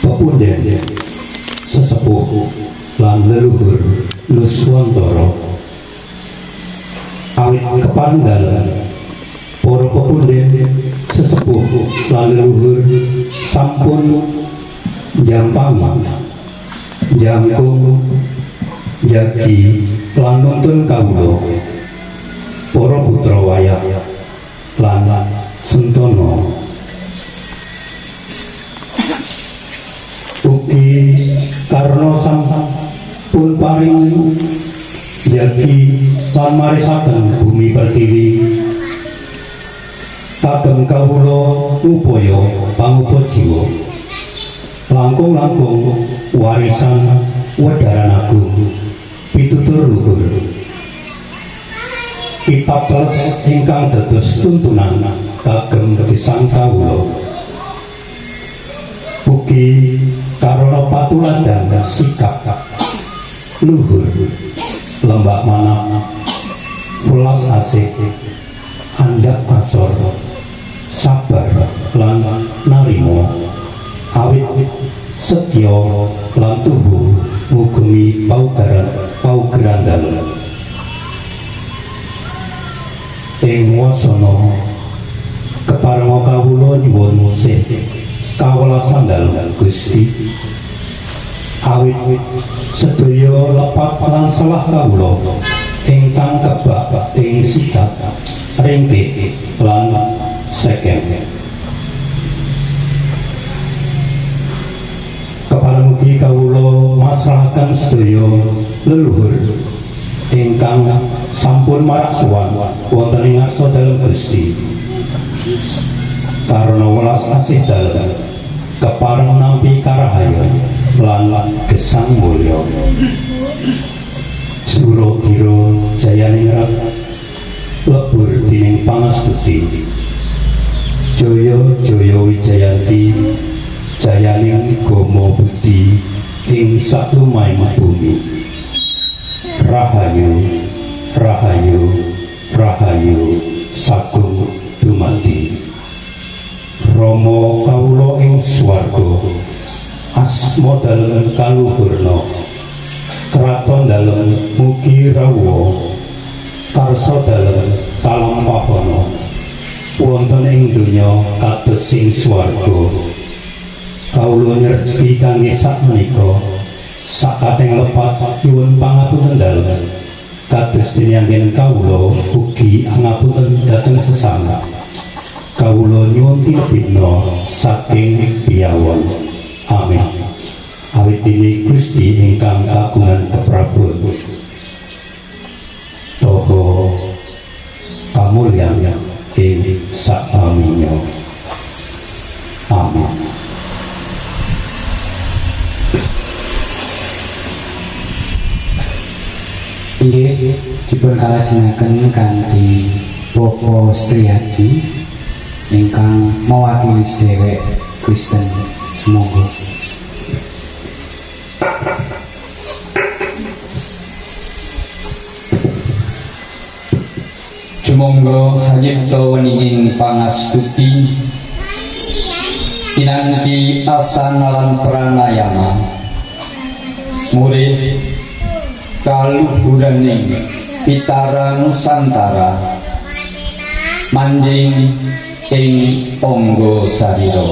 pepunden sesepuh lan leluhur Nuswantara. Awit kepandhalan para pepunden sesepuh lan leluhur sampun jampangi jangkung jagi lan nuntun kawula para putra wayah lan sentana ugi karena sampun paring jagi lan marisaken bumi pertiwi. Kagem kawula upaya pangupa jiwa langkung-langkung warisan wedaran agung. Pitutur luhur. Pitados ingkang dados tuntunan kagem gesang kawula. Ugi karana patuladan sikap. Luhur lembah mana welas asih andap asor sabar lan narimo awit setya lan tuhu ngugemi paugeran paugerandal. Ing wasana keparenga kawula nyuwun sih kawelasan dalem Gusti awit sedaya lepat lan salah kawula ingkang kebak ing sikap ringkih lan sekeng. Keparemugi kawula masrahaken sedaya leluhur ingkang sampun marak wonten ing ngarsa dalem Gusti. Karena welas asih dalem kepareng nampi karahayon lan gesang mulya. Suradira Jayaningrat lebur dining pangastuti. Jaya Jaya Wijayanti Jayaning Gomo Budi ing saklumahing bumi. Rahayu Rahayu Rahayu Sagung Dumadi. Rama kawula ing swarga asma dalem kaluhurna kraton dalem mugi rawuh karsa dalem kalampahana wonten ing donya kados ing swarga. Kawula nyerjeki kangge sakmenika sakateng lepat nyuwun pangapunten dalem. Kados dinyangen kawula ugi angapunten dhateng sesama. Kawula nyuwun tinebihna saking piyawon amin awit dini Gusti ingkang kagungan keprabun. Toho kamulyan ing sakaminya. Amin. Inggih dipun kalajengaken kanthi Bapak Striyadi ingkang mewakili sedherek Kristen. Semoga Sumangga hanyipta weninging pangastuti. Pinanti asana lan pranayama. Murid kaluhuraning pitara nusantara. Manjing ing angga sarira.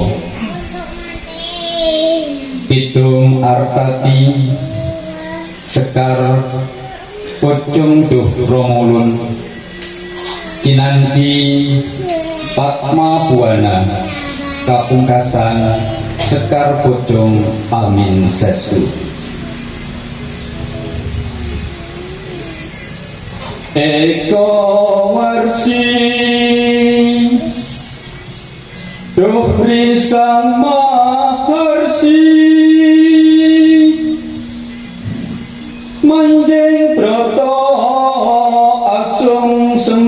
Pitung artati sekar pocong duh romulun kinanti patma buana kapungkasan sekar pocong amin sestu. Eko warsi Duhri sama harsi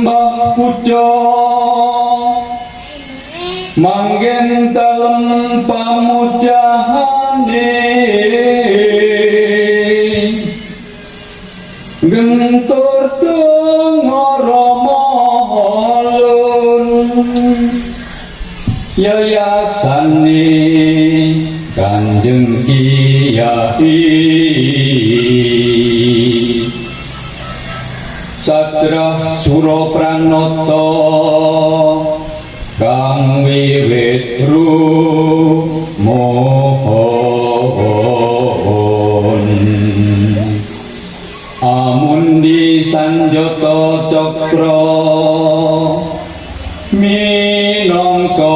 sembah puja. Manggen dalem pamujahane. Gentur tungoromohon yayasane Kanjeng Kiai Catra Suropranata kang wiwit rumohon. Amundi Sanjata Cakra minangka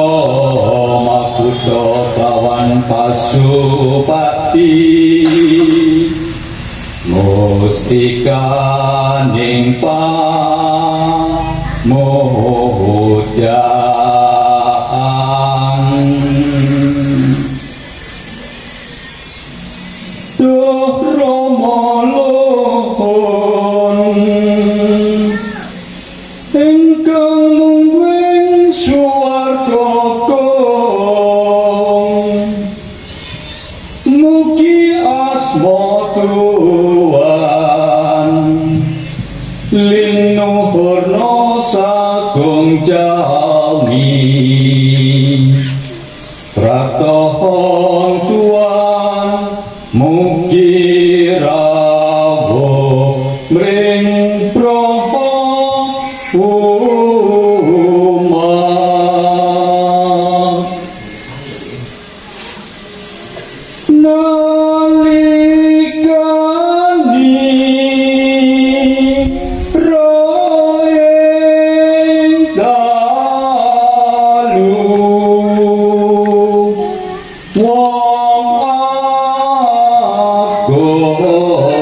makuta kawan pasupati. Mustika ning โมจังตุรโม Mukti 哦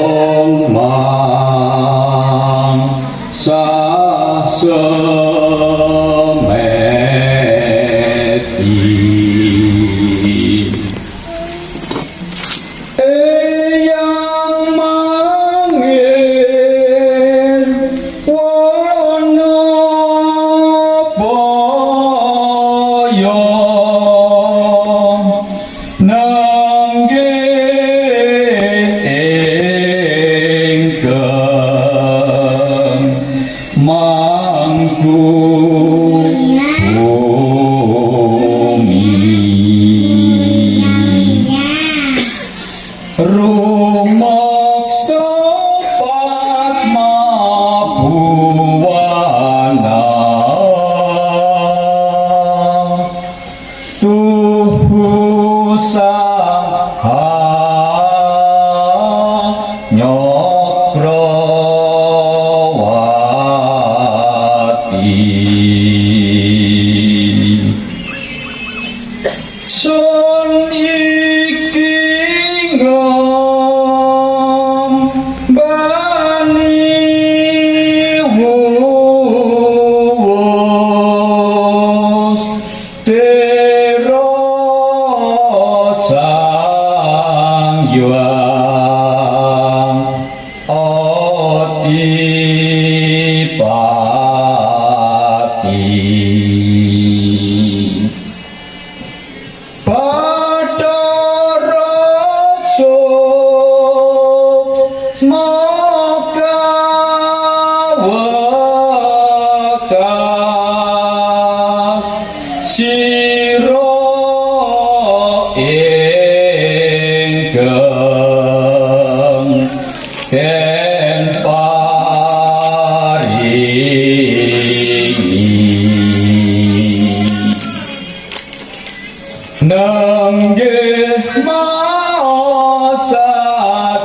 الصلاه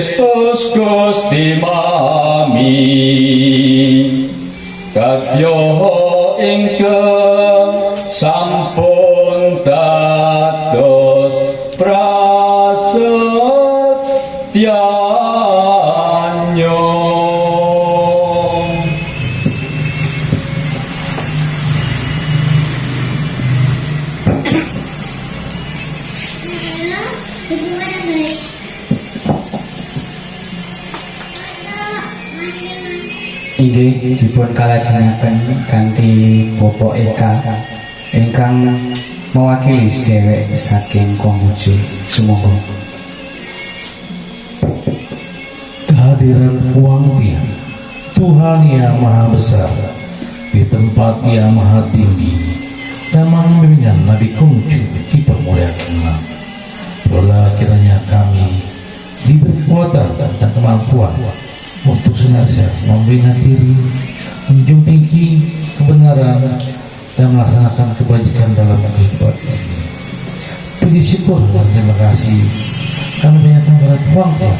Христос кости kalajengaken kanthi Bapak Eka. Ingkang mewakili sedherek saking Konghucu. Sumangga. kehadiran Huang Tian, Tuhan yang Maha Besar, di tempat yang Maha Tinggi, dan mengimbingkan Nabi Kongcu dipermuliakanlah. Perlah kiranya kami diberi kekuatan dan kemampuan untuk senantiasa membina diri, menjunjung tinggi kebenaran, dan melaksanakan kebajikan dalam kehidupan ini. Puji syukur dan terima kasih kami kepada Tuhan Tuhan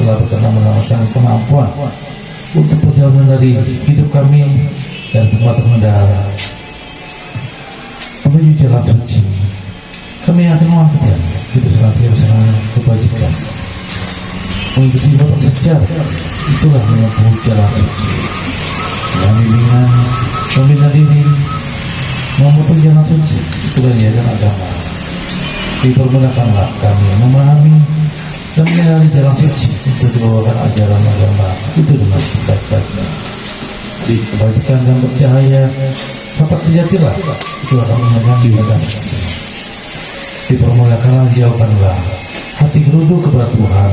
telah berkenan menawarkan kemampuan untuk perjalanan dari hidup kami dan tempat terendah menuju jalan suci. Kami akan mengangkatkan hidup senantiasa dengan kebajikan. Mengikuti batas sejarah itulah menempuh jalan suci. Dengan bimbingan, membina diri, memupuk jalan suci dan agama. Dipermudahkanlah kami memahami dan mengenali jalan suci untuk dibawakan ajaran agama itu dengan sebaik-baiknya. Di kebajikan dan bercahaya, mata sejatilah itu akan mengenali agama suci. Dipermudahkanlah jauhkanlah hati geruduk kepada Tuhan,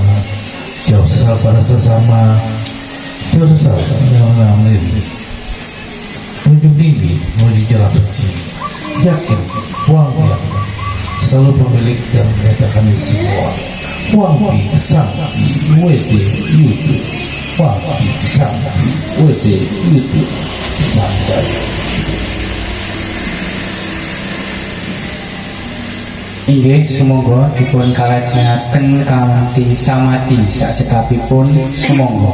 jauh sesal pada sesama, jauh sesal dalam dalam diri. Menjunjung tinggi menuju jalan suci. Yakin, Wangpi selalu pemilik dan menyatakan kami semua. Wangpi Sakti Wede Yutu. Wangpi Sakti Wede Yutu. Sanjay. Inggih semoga dipun kalajengaken kanthi samadhi sakcetapipun semoga.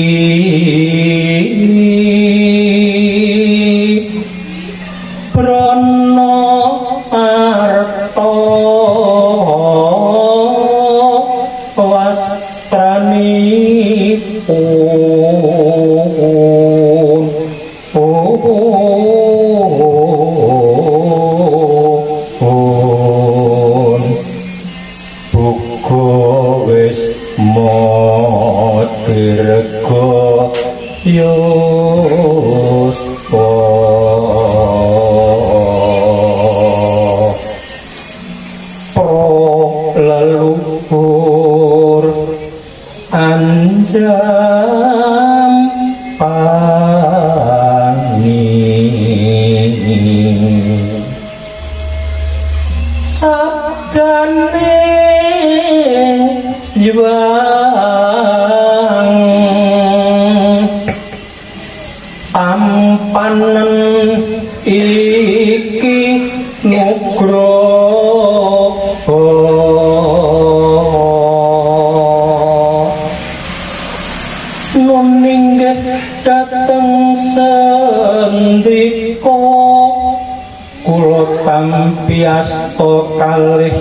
Oh. Dateng sendika kula tampiasta kalih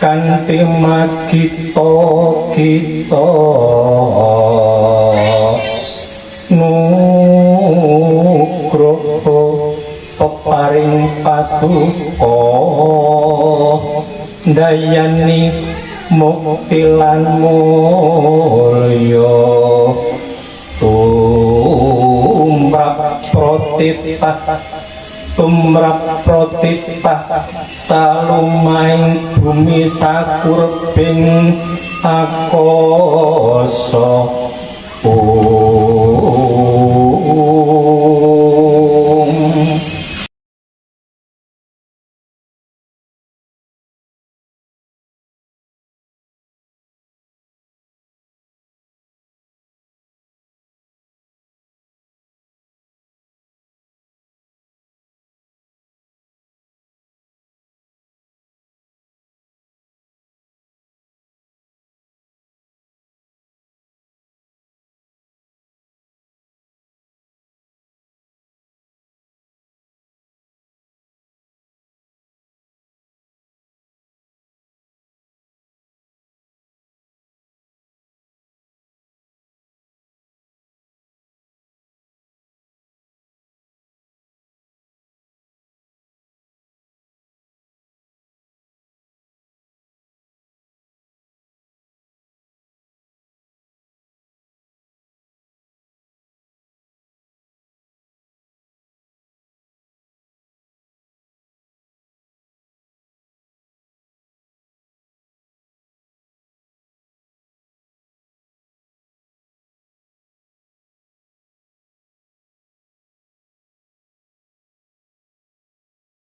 kanthi magita kita. Nugroho peparing patuko dayani mukti lan mulya protita tumrap protita salumain bumi sakurbing akoso.